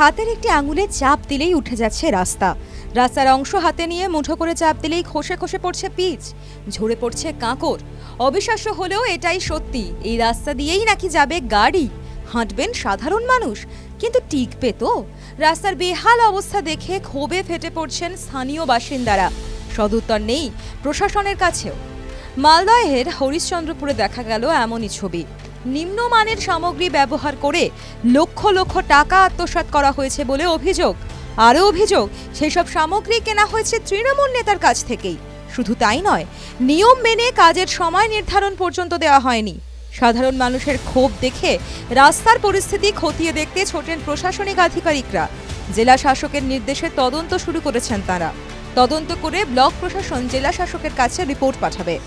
হাতের একটি আঙুলে চাপ দিলেই উঠে যাচ্ছে রাস্তা। রাস্তার অংশ হাতে নিয়ে মুঠো করে চাপ দিলেই খসে খসে পড়ছে পিচ, ঝরে পড়ছে কাঁকড় অবিশ্বাস্য হলেও এটাই সত্যি, এই রাস্তা দিয়েই নাকি যাবে গাড়ি। হাঁটবেন সাধারণ মানুষ, কিন্তু টিকবে তো। রাস্তার বেহাল অবস্থা দেখে ক্ষোভে ফেটে পড়ছেন স্থানীয় বাসিন্দারা। সদুত্তর নেই প্রশাসনের কাছেও। মালদহের হরিশ্চন্দ্রপুরে দেখা গেল এমনই ছবি। নিম্নমানের সামগ্রী ব্যবহার করে লক্ষ লক্ষ টাকা আত্মসাৎ করা হয়েছে বলে অভিযোগ। আরও অভিযোগ, সেসব সামগ্রী কেনা হয়েছে তৃণমূল নেতার কাছ থেকেই। শুধু তাই নয়, নিয়ম মেনে কাজের সময় নির্ধারণ পর্যন্ত দেওয়া হয়নি। সাধারণ মানুষের ক্ষোভ দেখে রাস্তার পরিস্থিতি খতিয়ে দেখতে ছোটেন প্রশাসনিক আধিকারিকরা। জেলা শাসকের নির্দেশে তদন্ত শুরু করেছেন তারা। তদন্ত করে ব্লক প্রশাসন জেলা শাসকের কাছে রিপোর্ট পাঠাবে।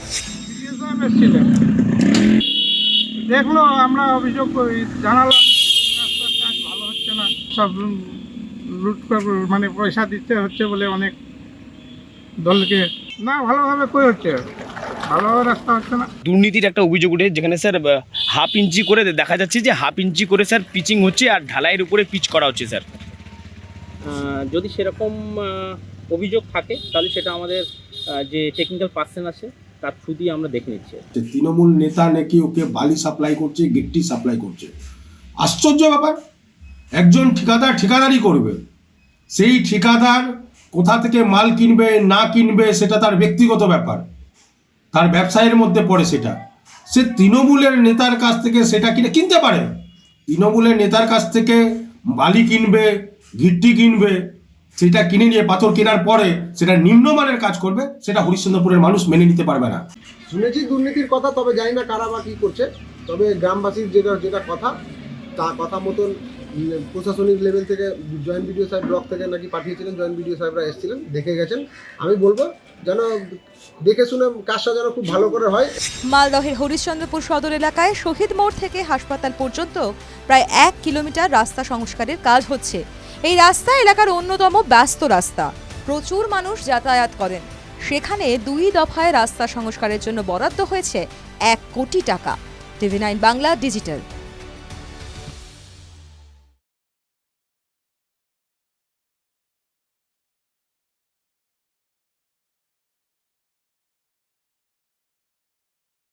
দেখল আমরা অভিযোগ করি জানালাম রাস্তার কাজ ভালো হচ্ছে না সব লুট মানে পয়সা দিতে হচ্ছে বলে অনেক দলকে। না ভালোভাবে কই হচ্ছে? ভালোভাবে রাস্তা হচ্ছে না। দুর্নীতির একটা অভিযোগ উঠে যেখানে স্যার হাফ ইঞ্চি করে দেখা যাচ্ছে যে হাফ ইঞ্চি করে স্যার পিচিং হচ্ছে আর ঢালাইয়ের উপরে পিচ করা হচ্ছে স্যার। যদি সেরকম অভিযোগ থাকে তাহলে সেটা আমাদের যে টেকনিক্যাল পার্সন আছে তার থ্রু আমরা দেখে নিচ্ছি। তৃণমূল নেতা নাকি ওকে বালি সাপ্লাই করছে, গিট্টি সাপ্লাই করছে। আশ্চর্য ব্যাপার। একজন ঠিকাদার ঠিকাদারি করবে। সেই ঠিকাদার কোথা থেকে মাল কিনবে, না কিনবে, সেটা তার ব্যক্তিগত ব্যাপার। তার ব্যবসায়ের মধ্যে পড়ে সেটা। সে তৃণমূলের নেতার কাছ থেকে সেটা কিনে কিনতে পারে। তৃণমূলের নেতার কাছ থেকে বালি কিনবে, গিট্টি কিনবে। সেটা কিনে নিয়ে পাথর কেনার পরে সেটা নিম্নমানের কাজ করবে সেটা হরিশ্চন্দ্রপুরের মানুষ মেনে নিতে পারবে না। শুনেছি দুর্নীতির কথা তবে জানি না কারা বা কী করছে। তবে গ্রামবাসীর যেটা যেটা কথা তা কথা মতন প্রশাসনিক লেভেল থেকে জয়েন্ট বিডিও সাহেব ব্লক থেকে নাকি পাঠিয়েছিলেন জয়েন্ট বিডিও সাহেবরা এসেছিলেন দেখে গেছেন। আমি বলব যেন দেখে শুনে কাজটা যেন খুব ভালো করে হয়। মালদহের হরিশ্চন্দ্রপুর সদর এলাকায় শহীদ মোড় থেকে হাসপাতাল পর্যন্ত প্রায় এক কিলোমিটার রাস্তা সংস্কারের কাজ হচ্ছে। এই রাস্তা এলাকার অন্যতম ব্যস্ত রাস্তা। প্রচুর মানুষ যাতায়াত করেন। সেখানে দুই দফায় রাস্তা সংস্কারের জন্য বরাদ্দ হয়েছে এক কোটি টাকা। TV nine Bangla digital.